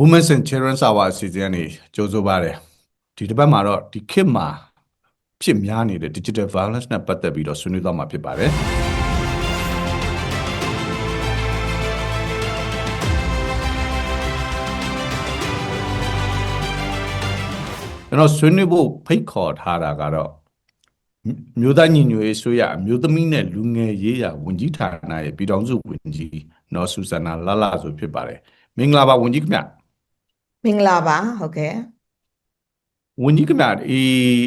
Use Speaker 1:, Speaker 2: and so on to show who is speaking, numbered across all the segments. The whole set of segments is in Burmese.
Speaker 1: Women's and Children's Hour အစီအစဉ်ကနေကြိုးဆိုပါတယ်ဒီတစ်ပတ်မှာတော့ဒီခေတ်မှာဖြစ်များနေတဲ့ digital violence နဲ့ပတ်သက်ပြီးတော့ဆွေးနွေးသွားမှာဖြစ်ပါတယ်ကျွန်တော်ဆွေးနွေးဖို့ဖိတ်ခေါ်ထားတာကတော့မြို့သားညီညွတ်ရေးဆိုရအမျိုးသမီးနဲ့လူငယ်ရေးရာဝန်ကြီးဌာနရဲ့ပြည်ထောင်စုဝန်ကြီးနော်ဆူဇာနာလာလာဆိုဖြစ်ပါတယ်မင်္ဂလာပါဝန်ကြီးခင်ဗျ
Speaker 2: မင်္ဂလာပါဟုတ်ကဲ့
Speaker 1: ဝန်ကြီးခင်ဗျဒီ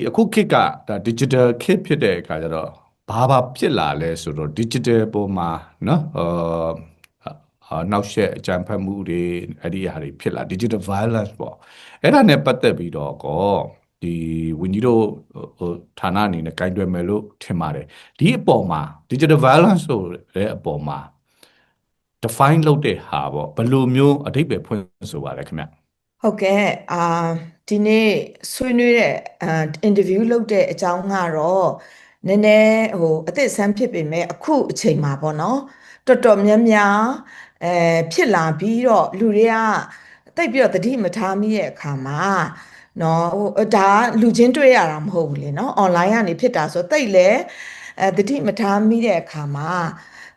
Speaker 1: အခုခေတ်ကဒါ digital ခေတ်ဖြစ်တဲ့အခါကျတော့ဘာဘာဖြစ်လာလဲဆိုတော့ digital ပေါ်မှာเนาะအာအာနောက်ဆက်အကြံဖတ်မှုတွေအဲ့ဒီဟာတွေဖြစ်လာ digital violence ပေါ့အဲ့ဒါနဲ့ပတ်သက်ပြီးတော့ကောဒီဝန်ကြီးတို့ဟိုဌာနအနေနဲ့ကင်တွယ်မယ်လို့ထင်ပါတယ်ဒီအပေါ်မှာ digital violence ဆိုတဲ့အပေါ်မှာ define လုပ်တဲ့ဟာပေါ့ဘယ်လိုမျိုးအဓိပ္ပာယ်ဖွင့်ဆိုပါလဲခင်ဗျ
Speaker 2: ဟုတ်ကဲ့အာဒီနေ့ဆွေးနွေးတဲ့အာအင်တာဗျူးလုပ်တဲ့အကြောင်းကတော့နည်းနည်းဟိုအသစ်ဆန်းဖြစ်ပေမဲ့အခုအချိန်မှာပေါ့နော်တော်တော်များများအဲဖြစ်လာပြီးတော့လူတွေကတိတ်ပြီးတော့သတိမထားမိတဲ့အခါမှာနော်ဟိုဒါလူချင်းတွေ့ရတာမဟုတ်ဘူးလေနော်အွန်လိုင်းကနေဖြစ်တာဆိုတိတ်လဲအဲသတိမထားမိတဲ့အခါမှာ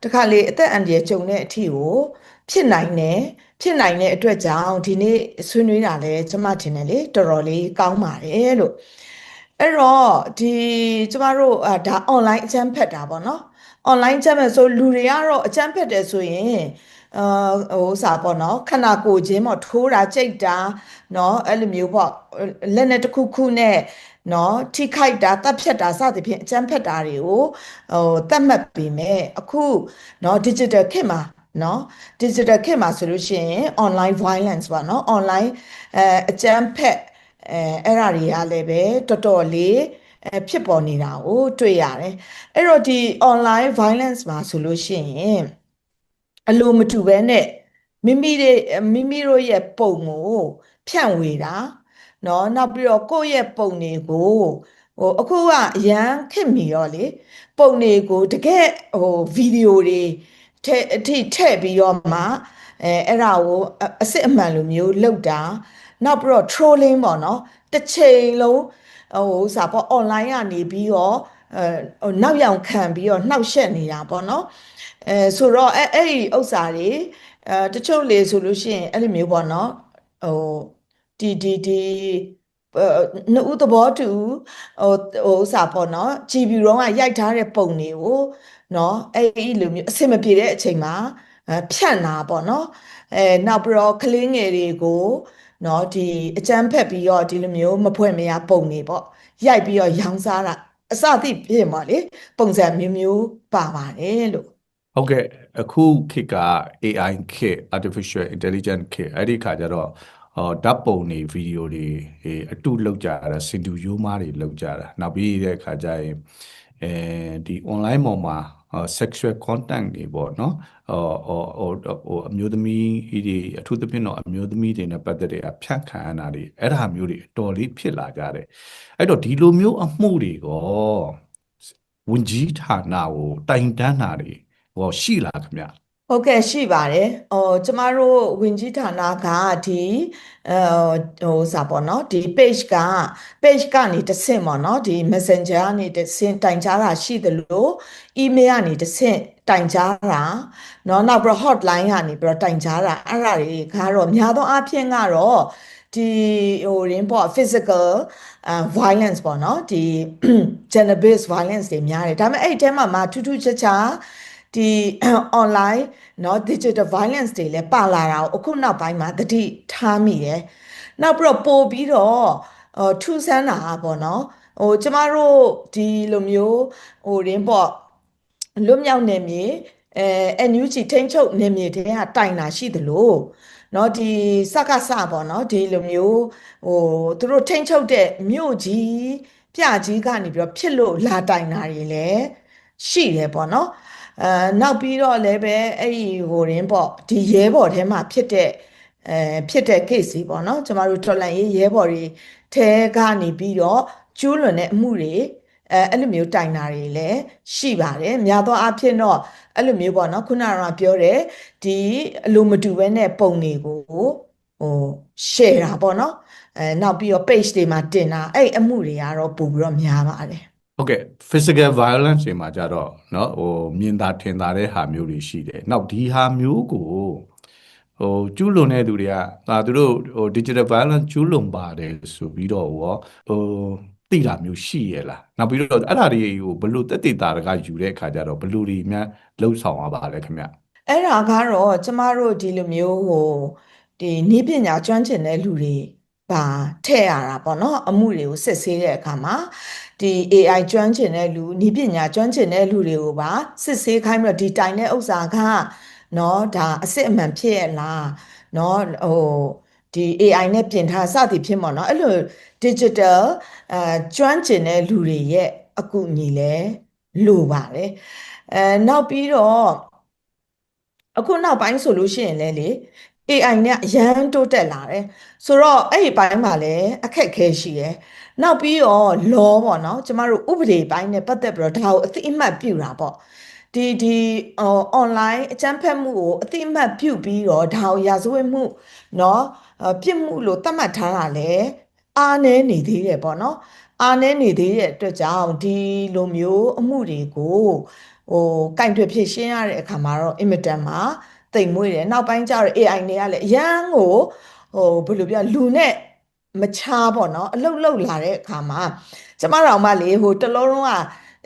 Speaker 2: တခါလေအသက်အန္တရာယ်ကြုံတဲ့အထိကိုဖြစ်နိုင်တယ်ဖြစ်နိုင်တဲ့အတွက်ကြောင့်ဒီနေ့ဆွေးနွေးတာလဲကျမထင်တယ်လေတော်တော်လေးကောင်းပါတယ်လို့အဲ့တော့ဒီကျမတို့ဒါ online အကျန်းဖက်တာပေါ့နော် online အကျန်းဖက်ဆိုလူတွေကတော့အကျန်းဖက်တယ်ဆိုရင်အာဟိုစာပေါ့နော်ခနာကိုချင်းပေါ့ထိုးတာကြိတ်တာနော်အဲ့လိုမျိုးပေါ့လက်နဲ့တစ်ခုခုနဲ့နော်ထိခိုက်တာတပ်ဖြတ်တာစသဖြင့်အကျန်းဖက်တာတွေကိုဟိုတတ်မှတ်ပေမဲ့အခုနော် digital ခေတ်မှာ เนาะ digital ခေတ်မှာဆိုလို့ရှိရင် online violence ပေါ့เนาะ online အဲအကျန်းဖက်အဲအဲ့ဒါတွေကလည်းပဲတော်တော်လေးအဲဖြစ်ပေါ်နေတာကိုတွေ့ရတယ်အဲ့တော့ဒီ online violence မှာဆိုလို့ရှိရင်အလိုမတူပဲနဲ့မိမိတွေမိမိတို့ရဲ့ပုံကိုဖြန့်ဝေတာเนาะနောက်ပြီးတော့ကိုယ့်ရဲ့ပုံတွေကိုဟိုအခုကအရန်ခက်မီတော့လေပုံတွေကိုတကယ်ဟိုဗီဒီယိုတွေ ထဲအထိထည့်ပြီးတော့မှအဲအဲ့ဒါကိုအအစစ်အမှန်လိုမျိုးလောက်တာနောက်ပြီးတော့ trolling ပေါ့နော်တစ်ချိန်လုံးဟိုစာပေါ့ online ကနေပြီးတော့အဲနောက်ယောင်ခံပြီးတော့နှောက်ယှက်နေတာပေါ့နော်အဲဆိုတော့အဲ့အဲ့ဒီဥစ္စာတွေအဲတချို့လေဆိုလို့ရှိရင်အဲ့လိုမျိုးပေါ့နော်ဟိုဒီဒီဒီ နှစ်ဦးသဘောတူဟိုဟိုဥစ္စာပေါ့နော်ကြည်ပြူတော့ကရိုက်ထားတဲ့ပုံတွေကိုနော်အဲ့ဒီလိုမျိုးအဆင်မပြေတဲ့အချိန်မှာအဲဖြန့်တာပေါ့နော်အဲနောက်ပြီးတော့ကလေးငယ်တွေကိုနော်ဒီအကြမ်းဖက်ပြီးတော့ဒီလိုမျိုးမဖွဲ့မရပုံတွေပေါ့ရိုက်ပြီးတော့ရောင်းစားတာအစသည့်ပြင်ပါလေပုံစံမျိုးမျိုးပါပါတယ်လို့
Speaker 1: ဟုတ်ကဲ့အခုခေတ်က AI ခေတ် artificial intelligence ခေတ်အဲ့ဒီခါကျတော့ ဟောဓာတ်ပုံတွေဗီဒီယိုတွေဟေးအတုလောက်ကြတာစင်တူရိုးမားတွေလောက်ကြတာနောက်ပြီးတဲ့ခါကျရင်အဲဒီ online ပေါ်မှာ sexual content တွေပေါ့နော်ဟောဟောဟိုဟိုအမျိုးသမီးတွေအထူးသဖြင့်တော့အမျိုးသမီးတွေနဲ့ပတ်သက်တဲ့အဖြန့်ခံရတာတွေအဲ့ဒါမျိုးတွေအတော်လေးဖြစ်လာကြတယ်အဲ့တော့ဒီလိုမျိုးအမှုတွေကိုဝန်ကြီးဌာနကိုတိုင်တန်းတာတွေဟောရှိလားခင်ဗျ
Speaker 2: ဟုတ်ကဲ့ရှိပါတယ်။ဟိုကျမတို့ဝင်ကြီးဌာနကဒီအဲဟိုစာပေါ့နော်ဒီ page က page ကနေတဆင့်ပေါ့နော်ဒီ messenger ကနေတဆင့်တိုင်ကြားတာရှိသလို email ကနေတဆင့်တိုင်ကြားတာเนาะနောက်ပြီးတော့ hotline ကနေပြီးတော့တိုင်ကြားတာအဲ့ဒါတွေကတော့များသောအားဖြင့်ကတော့ဒီဟိုရင်းပေါ့ physical uh, violence ပေါ့နော်ဒီ gender based violence တွေများတယ်ဒါပေမဲ့အဲ့ဒီထဲမှာမထူးထူးခြားခြား ဒီ online เนาะ digital violence တွေလည်းပါလာတာကိုအခုနောက်ပိုင်းမှာသတိထားမိတယ်။နောက်ပြီးတော့ပို့ပြီးတော့ဟိုထူးဆန်းတာပေါ့နော်။ဟိုကျမတို့ဒီလိုမျိုးဟိုရင်းပေါ့လွတ်မြောက်နေမြေအဲ NUG ထိန်းချုပ်နေမြေတွေကတိုင်တာရှိသလိုเนาะဒီစကစပေါ့เนาะဒီလိုမျိုးဟိုသူတို့ထိန်းချုပ်တဲ့မြို့ကြီးပြကြီးကနေပြီးတော့ဖြစ်လို့လာတိုင်တာတွေလည်းရှိတယ်ပေါ့เนาะ အဲနောက်ပြီးတော့လည်းပဲအဲ့ဒီဟိုရင်းပေါ့ဒီရဲဘော်ထဲမှာဖြစ်တဲ့အဲဖြစ်တဲ့ case ကြီးပေါ့နော်ကျမတို့တော်လန်ရေးရဲဘော်တွေထဲကနေပြီးတော့ကျူးလွန်တဲ့အမှုတွေအဲအဲ့လိုမျိုးတိုင်တာတွေလည်းရှိပါတယ်များသောအားဖြင့်တော့အဲ့လိုမျိုးပေါ့နော်ခုနကပြောတယ်ဒီအလိုမတူဘဲနဲ့ပုံတွေကိုဟဟို share တာပေါ့နော်အဲနောက်ပြီးတော့ page တွေမှာတင်တာအဲ့အမှုတွေကတော့ပို့ပြီးတော့များပါတယ်
Speaker 1: ဟုတ်ကဲ့ physical violence တွေမှာကြတော့เนาะဟိုမြင်သာထင်သာတဲ့ဟာမျိုးတွေရှိတယ်နောက်ဒီဟာမျိုးကိုဟိုကျူးလွန်တဲ့သူတွေကဒါသူတို့ဟို digital violence ကျူးလွန်ပါတယ်ဆိုပြီးတော့ဟိုဟိုသိတာမျိုးရှိရဲ့လားနောက်ပြီးတော့အဲ့ဒါတွေကိုဘယ်လိုတက်တည်တာတကယူတဲ့အခါကျတော့ဘယ်လိုတွေများလှုပ်ဆောင်ရပါလဲခင်ဗျ
Speaker 2: အဲ့ဒါကတော့ကျမတို့ဒီလိုမျိုးဟိုဒီနည်းပညာကျွမ်းကျင်တဲ့လူတွေပါထည့်ရတာပေါ့နော်အမှုတွေကိုစစ်ဆေးတဲ့အခါမှာ ဒီ AI ကျွမ်းကျင်တဲ့လူနည်းပညာကျွမ်းကျင်တဲ့လူတွေကိုပါစစ်ဆေးခိုင်းပြီးတော့ဒီတိုင်တဲ့ဥစ္စာကနော်ဒါအစစ်အမှန်ဖြစ်ရဲ့လားနော်ဟိုဒီ AI နဲ့ပြင်ထားစသည်ဖြစ်မော်နော်အဲ့လို digital အဲကျွမ်းကျင်တဲ့လူတွေရဲ့အကူအညီလဲလိုပါတယ်အဲနောက်ပြီးတော့အခုနောက်ပိုင်းဆိုလို့ရှိရင်လည်းလေ AI နဲ့အရန်တိုးတက်လာတယ်ဆိုတော့အဲ့ဒီပိုင်းမှာလည်းအခက်အခဲရှိတယ်နောက်ပြီးတော့ law ပေါ့နော်ကျမတို့ဥပဒေပိုင်းနဲ့ပတ်သက်ပြီးတော့ဒါကိုအသိအမှတ်ပြုတာပေါ့ဒီဒီအော် online အကြမ်းဖက်မှုကိုအသိအမှတ်ပြုပြီးတော့ဒါကိုရာဇဝတ်မှုเนาะပြစ်မှုလို့သတ်မှတ်ထားတာလေအားနည်းနေသေးတယ်ပေါ့နော်အားနည်းနေသေးတဲ့အတွက်ကြောင့်ဒီလိုမျိုးအမှုတွေကိုဟိုကင်တွယ်ဖြစ်ရှင်းရတဲ့အခါမှာတော့အင်မတန်မှာ တိမ်မွေးတယ်နောက်ပိုင်းကျတော့ AI တွေကလည်းအရန်ကိုဟိုဘယ်လိုပြောလူနဲ့မချားပေါ့နော်အလုတ်လုတ်လာတဲ့အခါမှာကျမတော်မှလေဟိုတလုံးလုံးက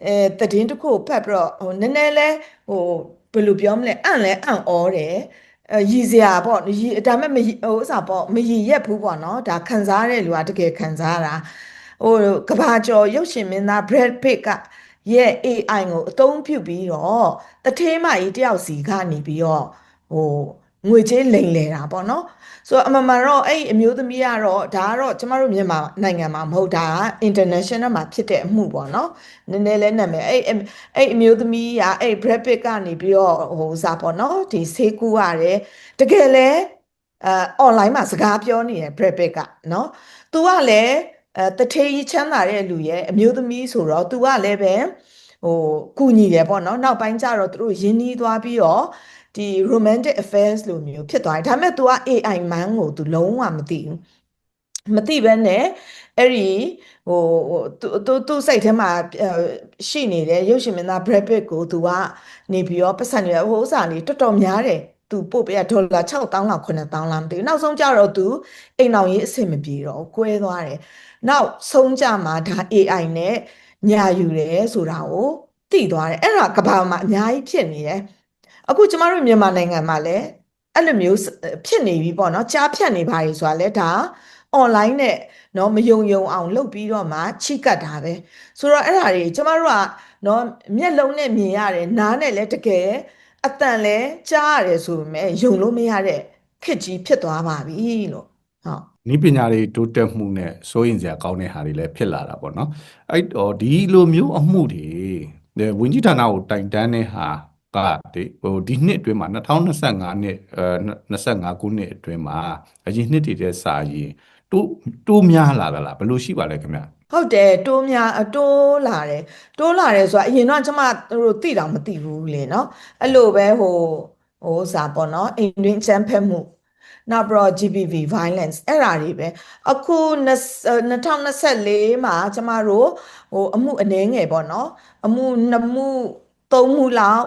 Speaker 2: အဲတည်င်းတစ်ခုကိုဖတ်ပြီးတော့ဟိုနည်းနည်းလဲဟိုဘယ်လိုပြောမလဲအံ့လဲအံ့ဩတယ်အဲရည်စရာပေါ့ရည်ဒါမဲ့မရည်ဟိုဥစားပေါ့မရည်ရက်ဘူးပေါ့နော်ဒါခံစားရတဲ့လူကတကယ်ခံစားတာဟိုကဘာကျော်ရုပ်ရှင်မင်းသား Brad Pitt ကရဲ့ AI ကိုအသုံးပြုပြီးတော့တထေးမကြီးတယောက်စီကနေပြီးတော့ ဟိုငွေကြေးလိမ်လည်တာပေါ့နော်ဆိုတော့အမှန်မှန်တော့အဲ့ဒီအမျိုးသမီးကတော့ဒါကတော့ကျမတို့မြန်မာနိုင်ငံမှာမဟုတ်တာက international မှာဖြစ်တဲ့အမှုပေါ့နော်နည်းနည်းလဲနာမည်အဲ့အဲ့အမျိုးသမီးကအဲ့ Brad Pitt ကနေပြီးတော့ဟိုစားပေါ့နော်ဒီဆေးကူရတယ်တကယ်လဲအဲ online မှာစကားပြောနေတယ် Brad Pitt ကနော် तू ကလည်းအဲတထေးကြီးချမ်းသာတဲ့လူရဲ့အမျိုးသမီးဆိုတော့ तू ကလည်းပဲဟိုကူညီတယ်ပေါ့နော်နောက်ပိုင်းကျတော့သူတို့ရင်းနှီးသွားပြီးတော့ ဒီ romantic affairs လိုမျိုးဖြစ်သွားတယ်ဒါပေမဲ့ तू က AI man ကို तू လုံးဝမသိဘူးမသိဘဲနဲ့အဲ့ဒီဟိုသူသူသူစိတ်ထဲမှာရှိနေတဲ့ရုပ်ရှင်မင်းသား Brad Pitt ကို तू ကနေပြီးတော့ပတ်စံနေဟိုဥစားလေးတော်တော်များတယ်သူပို့ပေးရဒေါ်လာ6000လောက်9000လောက်မသိဘူးနောက်ဆုံးကျတော့သူအိမ်အောင်ရေးအဆင်မပြေတော့ကွဲသွားတယ်နောက်ဆုံးကြမှာဒါ AI နဲ့ညာယူတယ်ဆိုတာကိုသိသွားတယ်အဲ့ဒါကဘာမှာအများကြီးဖြစ်နေတယ် အခုကျမတို့မြန်မာနိုင်ငံမှာလည်းအဲ့လိုမျိုးဖြစ်နေပြီပေါ့နော်ကြားဖြတ်နေပါလေဆိုတာလဲဒါ online နဲ့เนาะမယုံယုံအောင်လုပ်ပြီးတော့မှချိကတ်တာပဲဆိုတော့အဲ့ဒါတွေကျမတို့ကเนาะမျက်လုံးနဲ့မြင်ရတယ်နားနဲ့လည်းတကယ်အတန်လဲကြားရတယ်ဆိုပေမဲ့ယုံလို့မရတဲ့ခက်ကြီးဖြစ်သွားပါပြီလို့ဟုတ်
Speaker 1: နီးပညာတွေတိုးတက်မှုနဲ့စိုးရင်စရာကောင်းတဲ့ဟာတွေလည်းဖြစ်လာတာပေါ့နော်အဲ့တော့ဒီလိုမျိုးအမှုတွေဝင်ကြီးဌာနကိုတိုင်တန်းတဲ့ဟာ ကဒီဟိုဒီနှစ်အတွင်းမှာ2025နှစ်အဲ25ခုနှစ်အတွင်းမှာအရင်နှစ်တွေတည်းစာရင်တိုးတိုးများလာသလားဘယ်လိုရှိပါလဲခင်ဗျ
Speaker 2: ဟုတ်တယ်တိုးများတိုးလာတယ်တိုးလာတယ်ဆိုတာအရင်တော့ကျမတို့သိတာမသိဘူးလေနော်အဲ့လိုပဲဟိုဟိုစာပေါ့နော်အိမ်တွင်းချမ်းဖက်မှုနောက်ပြီးတော့ GBV violence အဲ့ဓာတွေပဲအခု2024မှာကျမတို့ဟိုအမှုအနှဲငယ်ပေါ့နော်အမှုနှစ်မှုသုံးမှုလောက်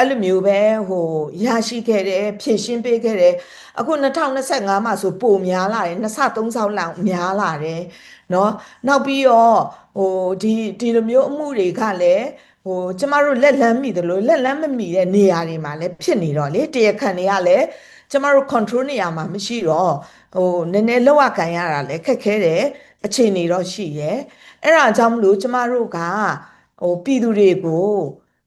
Speaker 2: အဲ့လိုမျိုးပဲဟိုရရှိခဲ့တယ်ဖြည့်ရှင်းပေးခဲ့တယ်အခု2025မှာဆိုပိုများလာတယ်နှစ်ဆသုံးဆလောက်များလာတယ်เนาะနောက်ပြီးတော့ဟိုဒီဒီလိုမျိုးအမှုတွေကလည်းဟိုကျမတို့လက်လန်းမိတယ်လို့လက်လန်းမမိတဲ့နေရာတွေမှာလည်းဖြစ်နေတော့လေတရားခံတွေကလည်းကျမတို့ control နေရာမှာမရှိတော့ဟိုနည်းနည်းလောက်ရကန်ရတာလည်းခက်ခဲတယ်အခြေအနေတော့ရှိရဲ့အဲ့ဒါကြောင့်မလို့ကျမတို့ကဟိုပြည်သူတွေကို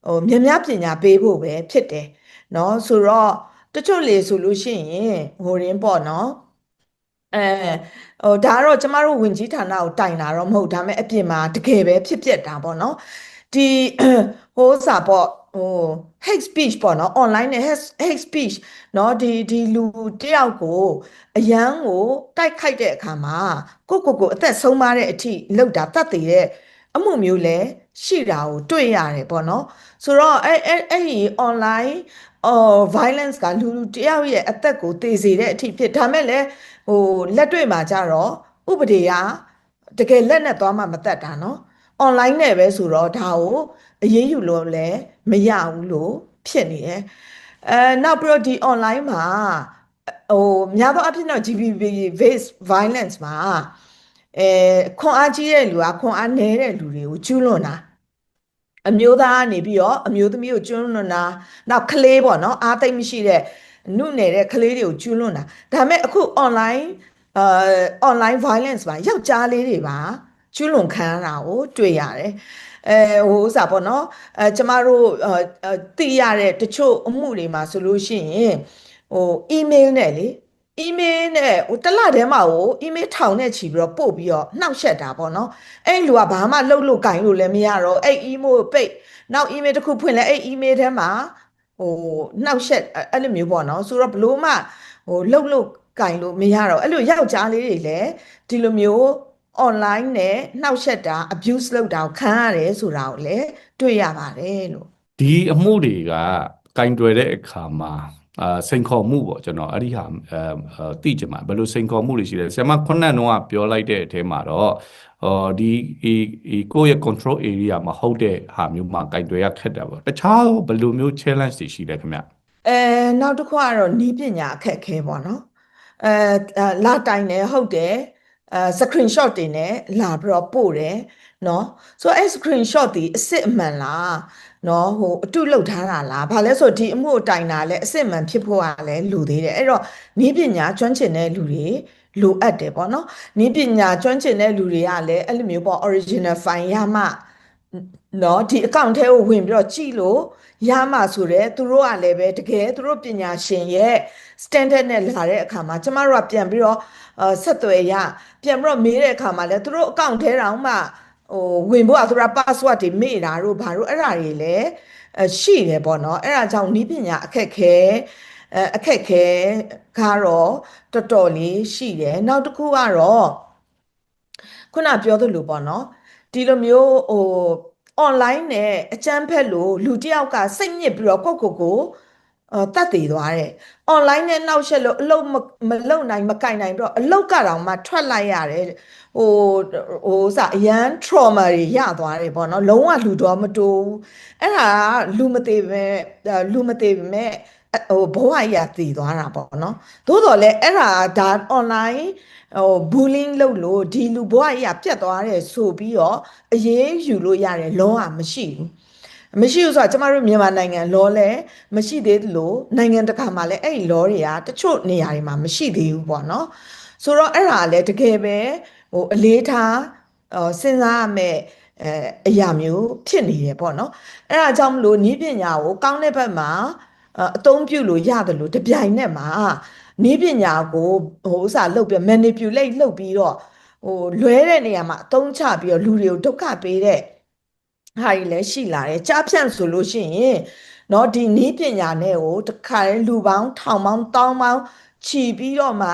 Speaker 2: ဟိုမြင်များပညာပေးဖို့ပဲဖြစ်တယ်เนาะဆိုတော့တချို့လေဆိုလို့ရှိရင်ဟိုရင်းပေါ့နော်အဲဟိုဒါကတော့ကျမတို့ဝင်ကြီးဌာနကိုတိုင်တာတော့မဟုတ်ဒါပေမဲ့အပြင်မှာတကယ်ပဲဖြစ်ပျက်တာပေါ့နော်ဒီဟိုစာပေါ့ဟို hate speech ပေါ့နော် online နဲ့ hate speech เนาะဒီဒီလူတယောက်ကိုအရန်ကိုတိုက်ခိုက်တဲ့အခါမှာကိုကိုကိုအသက်ဆုံးမတဲ့အထိလောက်တာတတ်သေးတဲ့ အမှုမျိုးလည်း ရှိတာကိုတွေ့ရတယ်ပေါ့နော်ဆိုတော့အဲ့အဲ့အဲ့ဒီ online အော် violence ကလူလူတယောက်ရဲ့အသက်ကိုသေစေတဲ့အထိဖြစ်ဒါမဲ့လည်းဟိုလက်တွေ့မှာကြတော့ဥပဒေကတကယ်လက်နဲ့သွားမှမတတ်တာနော် online နဲ့ပဲဆိုတော့ဒါကိုအရေးယူလို့လည်းမရဘူးလို့ဖြစ်နေတယ်အဲနောက်ပြီးတော့ဒီ online မှာဟိုများသောအားဖြင့်တော့ GBV based violence မှာအဲခွန်အားကြီးတဲ့လူကခွန်အားနည်းတဲ့လူတွေကိုကျူးလွန်တာ အမျိုးသားကနေပြီးတော့အမျိုးသမီးကိုကျူးလွန်တာနောက်ကလေးပေါ့နော်အားသိမ့်မရှိတဲ့နုနယ်တဲ့ကလေးတွေကိုကျူးလွန်တာဒါပေမဲ့အခု online အာ online violence မှာယောက်ျားလေးတွေပါကျူးလွန်ခံရတာကိုတွေ့ရတယ်အဲဟိုဥစားပေါ့နော်အဲကျမတို့အာအာသိရတဲ့တချို့အမှုတွေမှာဆိုလို့ရှိရင်ဟို email နဲ့လေ email နဲ့ဟိုတစ်လတည်းမှာဟို email ထောင်နဲ့ချီပြီးတော့ပို့ပြီးတော့နှောက်ယှက်တာပေါ့နော်အဲ့လူကဘာမှလှုပ်လို့ကင်လို့လည်းမရတော့အဲ့ email ပိတ်နောက် email တစ်ခုဖွင့်လဲအဲ့ email ထဲမှာဟိုနှောက်ယှက်အဲ့လိုမျိုးပေါ့နော်ဆိုတော့ဘလို့မှဟိုလှုပ်လို့ကင်လို့မရတော့အဲ့လိုယောက်ျားလေးတွေလည်းဒီလိုမျိုး online နဲ့နှောက်ယှက်တာ abuse လုပ်တာကိုခံရတယ်ဆိုတာကိုလည်းတွေ့ရပါတယ်လို့
Speaker 1: ဒီအမှုတွေကကင်တွယ်တဲ့အခါမှာ အာစိန်ခေါ်မှုပေါ့ကျွန်တော်အဲ့ဒီဟာအဲအဲသိကြမှာဘယ်လိုစိန်ခေါ်မှုတွေရှိလဲဆရာမခုနကတော့ပြောလိုက်တဲ့အထဲမှာတော့ဟောဒီဒီဒီကိုယ့်ရဲ့ control area မှာဟုတ်တဲ့ဟာမျိုးမှာကင်တွယ်ရခက်တာပေါ့တခြားဘယ်လိုမျိုး challenge တွေရှိလဲခင်ဗျ
Speaker 2: အဲနောက်တစ်ခုကတော့နီးပညာအခက်အခဲပေါ့နော်အဲအဲလာတိုင်တယ်ဟုတ်တယ်အဲ screenshot တွေနဲ့လာပြီးတော့ပို့တယ်နော်ဆိုတော့အဲ screenshot ဒီအစစ်အမှန်လား နော်ဟိုအတုလုပ်ထားတာလားဘာလဲဆိုတော့ဒီအမှုကိုတိုင်တာလဲအစစ်အမှန်ဖြစ်ဖို့ကလည်းလိုသေးတယ်အဲ့တော့နီးပညာကျွမ်းကျင်တဲ့လူတွေလိုအပ်တယ်ပေါ့နော်နီးပညာကျွမ်းကျင်တဲ့လူတွေကလည်းအဲ့လိုမျိုးပေါ့ original file ရမှနော်ဒီ account ထဲကိုဝင်ပြီးတော့ကြည့်လို့ရမှဆိုတော့သူတို့ကလည်းပဲတကယ်သူတို့ပညာရှင်ရဲ့ standard နဲ့လာတဲ့အခါမှာကျမတို့ကပြန်ပြီးတော့အာဆက်သွယ်ရပြန်ပြီးတော့မေးတဲ့အခါမှာလည်းသူတို့ account ထဲတောင်မှ ဟိုဝင်ဖို့ကသူတို့ password တွေမေ့တာတို့ဘာတို့အဲ့ဒါတွေလည်းအရှိတယ်ပေါ့နော်အဲ့ဒါကြောင့်နီးပညာအခက်ခဲအဲအခက်ခဲကတော့တော်တော်လေးရှိတယ်နောက်တစ်ခုကတော့ခုနပြောသလိုပေါ့နော်ဒီလိုမျိုးဟို online နဲ့အကျန်းဖက်လို့လူတစ်ယောက်ကစိတ်ညစ်ပြီးတော့ကိုယ့်ကိုယ်ကိုအဲ တတ်တည်သွားတယ် online နဲ့နှောက်ယှက်လို့အလုပ်မမလုပ်နိုင်မကင်နိုင်ပြီးတော့အလုပ်ကတောင်မှထွက်လိုက်ရတယ်ဟိုဟိုစအရန် trauma တွေရသွားတယ်ပေါ့နော်လုံးဝလူတော်မတူဘူးအဲ့ဒါကလူမသေးပဲလူမသေးပဲမဲ့ဟိုဘဝကြီးကတည်သွားတာပေါ့နော်သို့တော်လည်းအဲ့ဒါဒါ online ဟို bullying လုပ်လို့ဒီလူဘဝကြီးကပြတ်သွားတယ်ဆိုပြီးတော့အရေးယူလို့ရတယ်လောကမရှိဘူး မရှိဘူးဆိုတော့ကျမတို့မြန်မာနိုင်ငံလောလဲမရှိသေးသလိုနိုင်ငံတကာမှာလည်းအဲ့ဒီလောတွေကတချို့နေရာတွေမှာမရှိသေးဘူးပေါ့နော်ဆိုတော့အဲ့ဒါလည်းတကယ်ပဲဟိုအလေးထားဟိုစဉ်းစားရမယ့်အဲအရာမျိုးဖြစ်နေတယ်ပေါ့နော်အဲ့ဒါကြောင့်မလို့ဤပညာကိုကောင်းတဲ့ဘက်မှာအအသုံးပြုလို့ရတယ်လို့တပြိုင်နက်မှာဤပညာကိုဟိုဥစားလုပ်ပြီး manipulate လုပ်ပြီးတော့ဟိုလွဲတဲ့နေရာမှာအသုံးချပြီးတော့လူတွေကိုဒုက္ခပေးတဲ့ ဟာကြီးလည်းရှိလာတယ်ကြားဖြန့်ဆိုလို့ရှိရင်နော်ဒီနည်းပညာနဲ့ကိုတခါလူပေါင်းထောင်ပေါင်းတောင်းပေါင်းခြီပြီးတော့မှ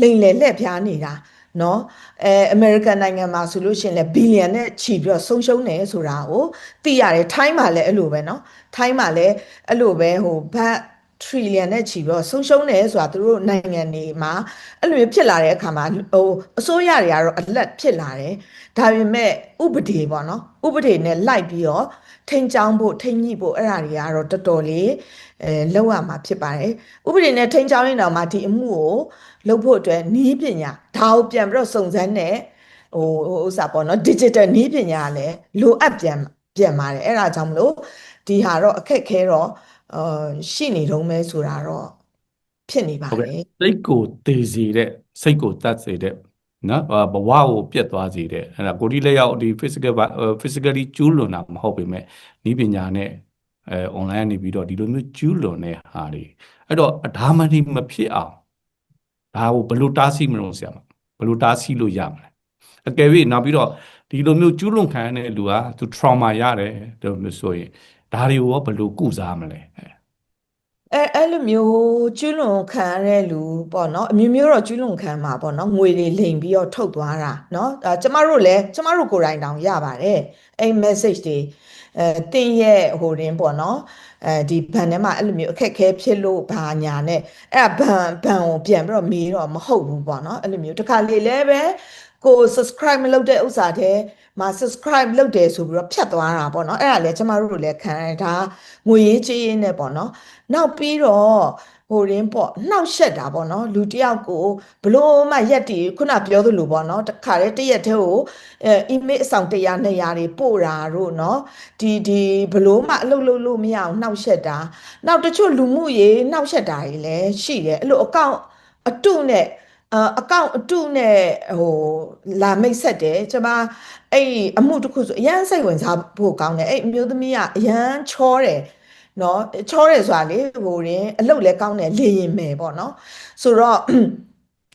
Speaker 2: လိမ်လည်လှည့်ဖျားနေတာနော်အဲအမေရိကန်နိုင်ငံမှာဆိုလို့ရှိရင်လည်းဘီလီယံနဲ့ခြီပြီးတော့ဆုံးရှုံးတယ်ဆိုတာကိုသိရတယ်ထိုင်းမှာလည်းအဲ့လိုပဲနော်ထိုင်းမှာလည်းအဲ့လိုပဲဟိုဘတ်ထရီလီယံနဲ့ချီပြီးတော့ဆုံးရှုံးတယ်ဆိုတာသူတို့နိုင်ငံတွေမှာအဲ့လိုဖြစ်လာတဲ့အခါမှာဟိုအစိုးရတွေကတော့အလက်ဖြစ်လာတယ် ဒါပေမဲ့ဥပဒေပေါ့နော်ဥပဒေနဲ့လိုက်ပြီးတော့ထိန်ချောင်းဖို့ထိန်ညှိဖို့အဲ့ဒါတွေကတော့တော်တော်လေးအဲလောက်ရမှာဖြစ်ပါတယ်ဥပဒေနဲ့ထိန်ချောင်းရင်တော့မှဒီအမှုကိုလုပ်ဖို့အတွက်နီးပညာဒါကိုပြန်ပြီးတော့စုံစမ်းတဲ့ဟိုဟိုဥစ္စာပေါ့နော် digital နီးပညာကလည်းလိုအပ်ပြန်ပြန်ပါတယ်အဲ့ဒါကြောင့်မလို့ဒီဟာတော့အခက်ခဲတော့အာရှိနေတော့မဲဆိုတာတော့ဖြစ်နေပါ
Speaker 1: ဟုတ်
Speaker 2: တ
Speaker 1: ကဲ့
Speaker 2: ယ်
Speaker 1: စိတ်ကိုတည်စေတဲ့စိတ်ကိုတတ်စေတဲ့ နော်အာဘဝကိုပြတ်သွားစေတဲ့အဲ့ဒါကိုဒီလက်ရောက်ဒီ physical ဘာ physically ကျူးလွန်တာမဟုတ်ပေမဲ့ဤပညာနဲ့အဲ online နေပြီးတော့ဒီလိုမျိုးကျူးလွန်တဲ့ဟာတွေအဲ့တော့ဒါမှဒီမဖြစ်အောင်ဒါကိုဘယ်လိုတားဆီးမလို့ဆရာမဘယ်လိုတားဆီးလို့ရမလဲအကယ်၍နောက်ပြီးတော့ဒီလိုမျိုးကျူးလွန်ခံရတဲ့လူကသူ trauma ရတယ်ဒါမျိုးဆိုရင်ဒါတွေကိုရောဘယ်လိုကုစားမလဲ အဲ
Speaker 2: အဲအဲ့လိုမျိုးကျွလွန်ခံရတဲ့လူပေါ့နော်အမျိုးမျိုးတော့ကျွလွန်ခံမှာပေါ့နော်ငွေတွေလိမ်ပြီးတော့ထုတ်သွားတာနော်အဲကျမတို့လည်းကျမတို့ကိုယ်တိုင်တောင်ရပါတယ်အဲ့ message တွေအဲတင်းရဲ့ဟိုရင်းပေါ့နော်အဲဒီဘန်ထဲမှာအဲ့လိုမျိုးအခက်အခဲဖြစ်လို့ဘာညာနဲ့အဲ့ဒါဘန်ဘန်ကိုပြန်ပြီးတော့မေးတော့မဟုတ်ဘူးပေါ့နော်အဲ့လိုမျိုးတစ်ခါလေလည်းပဲ ကို subscribe မလုပ်တဲ့ဥစ္စာတဲ့မှာ subscribe လုပ်တယ်ဆိုပြီးတော့ဖြတ်သွားတာပေါ့နော်အဲ့ဒါလည်းကျမတို့လည်းခံရဒါငွေရေးကြေးရေးနဲ့ပေါ့နော်နောက်ပြီးတော့ဟိုရင်းပေါ့နှောက်ရှက်တာပေါ့နော်လူတစ်ယောက်ကိုဘလို့မှရက်တီခုနပြောသလိုပေါ့နော်တခါတည်းတစ်ရက်တည်းကိုအဲ email အဆောင်100 200တွေပို့တာတို့နော်ဒီဒီဘလို့မှအလုပ်လုပ်လို့မရအောင်နှောက်ရှက်တာနောက်တချို့လူမှုရေးနှောက်ရှက်တာတွေလည်းရှိတယ်အဲ့လိုအကောင့်အတုနဲ့ အအကောင့်အတုနဲ့ဟိုလာမိတ်ဆက်တယ်ကျွန်မအဲ့အမှုတစ်ခုဆိုအရန်စိတ်ဝင်စားဖို့ကောင်းတယ်အဲ့အမျိုးသမီးကအရန်ချောတယ်နော်ချောတယ်ဆိုတာလေဟိုရင်အလုပ်လည်းကောင်းတယ်လေရင်မယ်ပေါ့နော်ဆိုတော့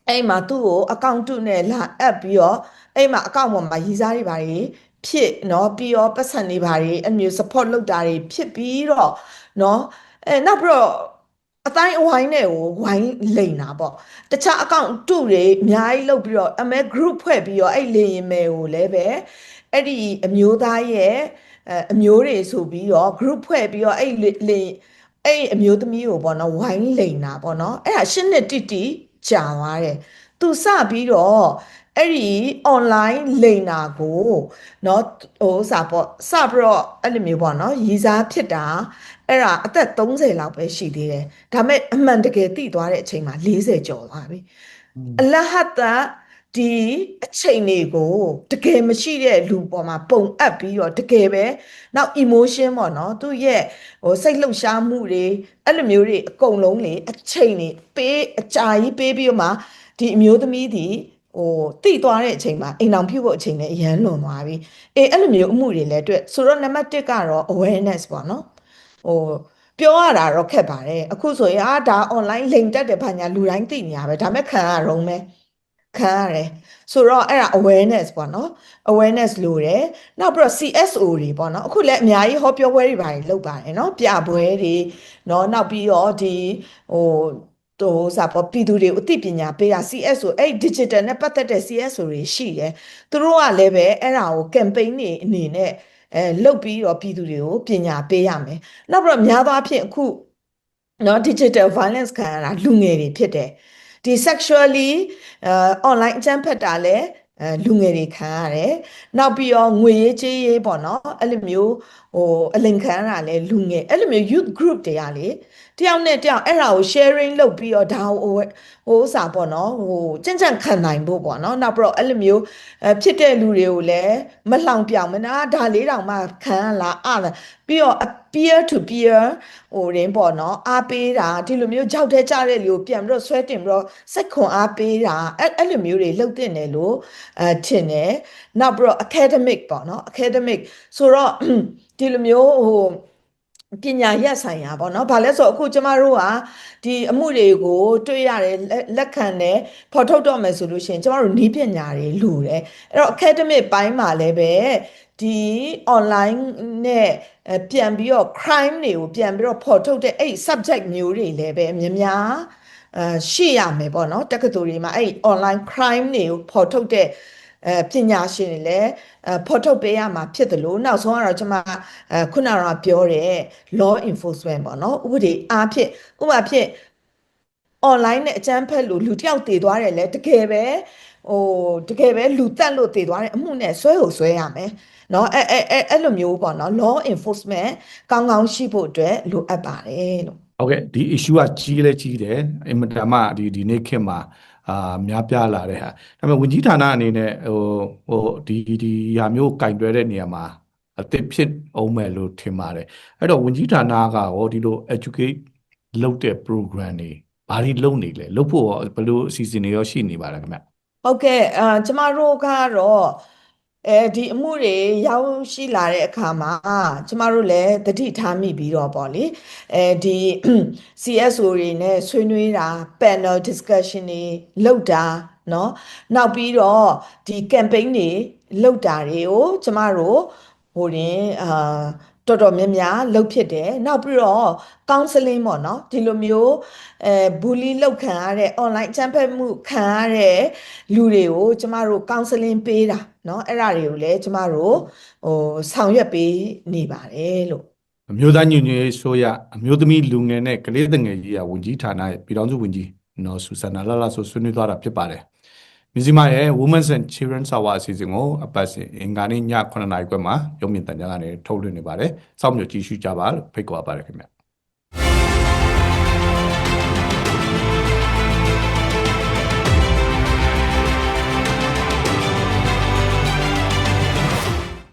Speaker 2: အဲ့မှာသူ့ကိုအကောင့်တုနဲ့လာအပ်ပြီးတော့အဲ့မှာအကောင့်ပေါ်မှာရည်စားတွေပါတွေဖြစ်နော်ပြီးတော့ပတ်စံတွေပါတွေအမျိုး support လုပ်တာတွေဖြစ်ပြီးတော့နော်အဲနောက်ပြီးတော့ အတိုင်းအဝိုင်းနဲ့ကိုဝိုင်းလိန်တာပေါ့တခြားအကောင့်တုတွေအများကြီးလုပ်ပြီးတော့အမဲ group ဖွဲ့ပြီးတော့အဲ့လေရင်မယ်ကိုလည်းပဲအဲ့ဒီအမျိုးသားရဲ့အဲအမျိုးတွေဆိုပြီးတော့ group ဖွဲ့ပြီးတော့အဲ့လေလေအဲ့အမျိုးသမီးကိုပေါ့နော်ဝိုင်းလိန်တာပေါ့နော်အဲ့ဒါရှင်းနှစ်တိတိကြာသွားတယ်သူစပြီးတော့ အဲ့ဒီ online လိန်တာကိုเนาะဟိုစာပေါ့စပြီးတော့အဲ့လိုမျိုးပေါ့เนาะရည်စားဖြစ်တာအဲ့ဒါအသက်30လောက်ပဲရှိသေးတယ်ဒါပေမဲ့အမှန်တကယ်သိသွားတဲ့အချိန်မှာ40ကျော်သွားပြီအလဟတ်တာဒီအချိန်တွေကိုတကယ်မရှိတဲ့လူပေါ်မှာပုံအပ်ပြီးတော့တကယ်ပဲနောက် emotion ပေါ့နော်သူ့ရဲ့ဟိုစိတ်လှုပ်ရှားမှုတွေအဲ့လိုမျိုးတွေအကုန်လုံးလေအချိန်တွေပေးအကြာကြီးပေးပြီးတော့မှဒီအမျိုးသမီးဒီ ဟိုတိသွားတဲ့အချိန်မှာအိမ်အောင်ပြုတ်ဖို့အချိန်လည်းအရန်လွန်သွားပြီအေးအဲ့လိုမျိုးအမှုတွေလည်းအတွက်ဆိုတော့နံပါတ်1ကတော့ awareness ပေါ့နော်ဟိုပြောရတာတော့ခက်ပါတယ်အခုဆိုရင်အာဒါ online လိမ်တက်တယ်ဘာညာလူတိုင်းသိနေရပဲဒါမဲ့ခံရတော့မယ်ခံရတယ်ဆိုတော့အဲ့ဒါ awareness ပေါ့နော် awareness လိုတယ်နောက်ပြီးတော့ CSO တွေပေါ့နော်အခုလည်းအများကြီးဟောပြောပွဲတွေပါတယ်လုပ်ပါတယ်နော်ပြပွဲတွေနော်နောက်ပြီးတော့ဒီဟို ဟိုစာပေါ်ပြည်သူတွေကိုအသိပညာပေးတာ CSO အဲ့ digital နဲ့ပတ်သက်တဲ့ CSO တွေရှိတယ်သူတို့ကလည်းပဲအဲ့ဒါကို campaign တွေအနေနဲ့အဲလုပ်ပြီးတော့ပြည်သူတွေကိုပညာပေးရမယ်နောက်ပြီးတော့များသောအားဖြင့်အခုနော် digital violence ခံရတာလူငယ်တွေဖြစ်တယ်ဒီ sexually အဲ online အကြမ်းဖက်တာလည်းအဲလူငယ်တွေခံရတယ်နောက်ပြီးတော့ငွေရေးကြေးရေးပေါ့နော်အဲ့လိုမျိုးဟိုအလင်ခံရတာလည်းလူငယ်အဲ့လိုမျိုး youth group တွေကလေ တယောက်နဲ့တယောက်အဲ့ဒါကို sharing လုပ်ပြီးတော့ဒါဟိုဟိုဥစားပေါ့နော်ဟိုကြင်ကြံခံနိုင်ဖို့ပေါ့နော်နောက်ပြီးတော့အဲ့လိုမျိုးအဲဖြစ်တဲ့လူတွေကိုလည်းမလှောင်ပြောင်မနာဒါလေးတောင်မှခံရလားအားလားပြီးတော့ peer to peer ဟိုရင်းပေါ့နော်အားပေးတာဒီလိုမျိုးကြောက်တဲ့ကြတဲ့လူကိုပြန်ပြီးတော့ဆွဲတင်ပြီးတော့စိတ်ခွန်အားပေးတာအဲ့အဲ့လိုမျိုးတွေလုပ်တင်တယ်လို့အဲထင်တယ်နောက်ပြီးတော့ academic ပေါ့နော် academic ဆိုတော့ဒီလိုမျိုးဟို ပညာရပ်ဆိုင်ရာပေါ့နော်။ဘာလဲဆိုအခုကျမတို့ကဒီအမှုတွေကိုတွေ့ရတယ်လက်ခံတယ်ဖော်ထုတ်တော့မယ်ဆိုလို့ရှိရင်ကျမတို့နီးပညာတွေလိုတယ်။အဲ့တော့ academic ပိုင်းမှာလည်းပဲဒီ online နဲ့ပြန်ပြီးတော့ crime တွေကိုပြန်ပြီးတော့ဖော်ထုတ်တဲ့အဲ့ subject မျိုးတွေလည်းပဲများများအဲရှိရမယ်ပေါ့နော်တက္ကသိုလ်တွေမှာအဲ့ online crime တွေကိုဖော်ထုတ်တဲ့ အဲပညာရှင်တွေလည်းဖော်ထုတ်ပေးရမှာဖြစ်တယ်လို့နောက်ဆုံးကတော့ကျွန်မခုနကပြောတဲ့ law enforcement ပေါ့နော်ဥပဒေအားဖြင့်ဥပမာဖြင့် online နဲ့အကြမ်းဖက်လို့လူတယောက်တည်သွားတယ်လဲတကယ်ပဲဟိုတကယ်ပဲလူတက်လို့တည်သွားတယ်အမှုနဲ့ဆွဲကိုဆွဲရမယ်နော်အဲအဲအဲအဲ့လိုမျိုးပေါ့နော် law enforcement ကောင်းကောင်းရှိဖို့အတွက်လိုအပ်ပါတယ်လို့
Speaker 1: ဟုတ်ကဲ့ဒီ issue ကကြီးလဲကြီးတယ်အင်မတန်မှဒီဒီနေ့ခေတ်မှာ အာများပြားလာတဲ့ဟာဒါပေမဲ့ဝင်ကြီးဌာနအနေနဲ့ဟိုဟိုဒီဒီဟာမျိုးကင်တွဲတဲ့နေရာမှာအသစ်ဖြစ်အောင်မယ်လို့ထင်ပါတယ်အဲ့တော့ဝင်ကြီးဌာနကရောဒီလို educate လုပ်တဲ့ program တွေဘာတွေလုပ်နေလဲလုပ်ဖို့ရောဘယ်လိုအစီအစဉ်တွေရောရှိနေပါလဲခင်ဗျ
Speaker 2: ဟုတ်ကဲ့အာကျမတို့ကတော့ အဲဒီအမှုတွေရောက်ရှိလာတဲ့အခါမှာကျမတို့လည်းတတိထားမိပြီးတော့ပေါ့လေအဲဒီ CSO တွေနဲ့ဆွေးနွေးတာ panel discussion တွေလုပ်တာเนาะနောက်ပြီးတော့ဒီ campaign တွေလုပ်တာတွေကိုကျမတို့ဟိုရင်အာ တော်တော်များများလုပ်ဖြစ်တယ်နောက်ပြီးတော့ counseling ပေါ့နော်ဒီလိုမျိုးအဲ bully လုပ်ခံရတဲ့ online အကြမ်းဖက်မှုခံရတဲ့လူတွေကိုကျမတို့ counseling ပေးတာเนาะအဲ့ဒါတွေကိုလည်းကျမတို့ဟိုဆောင်ရွက်ပေးနေပါတယ်လို့
Speaker 1: အမျိုးသားညီညွတ်ရေးဆိုရအမျိုးသမီးလူငယ်နဲ့ကလေးငယ်ကြီးကဝန်ကြီးဌာနရဲ့ပြည်ထောင်စုဝန်ကြီးနော်ဆူဆန်နာလာလာဆိုဆွေးနွေးသွားတာဖြစ်ပါတယ် မြစီမရဲ့ Women's and Children's Hour အစီအစဉ်ကိုအပတ်စဉ်အင်္ဂါနေ့ည9:00နာရီခွဲမှာရုံမြင့်တန်ကြားကနေထုတ်လွှင့်နေပါတယ်စောင့်မျှော်ကြည့်ရှုကြပါလို့ဖိတ်ခေါ်ပါတယ်ခင်ဗျ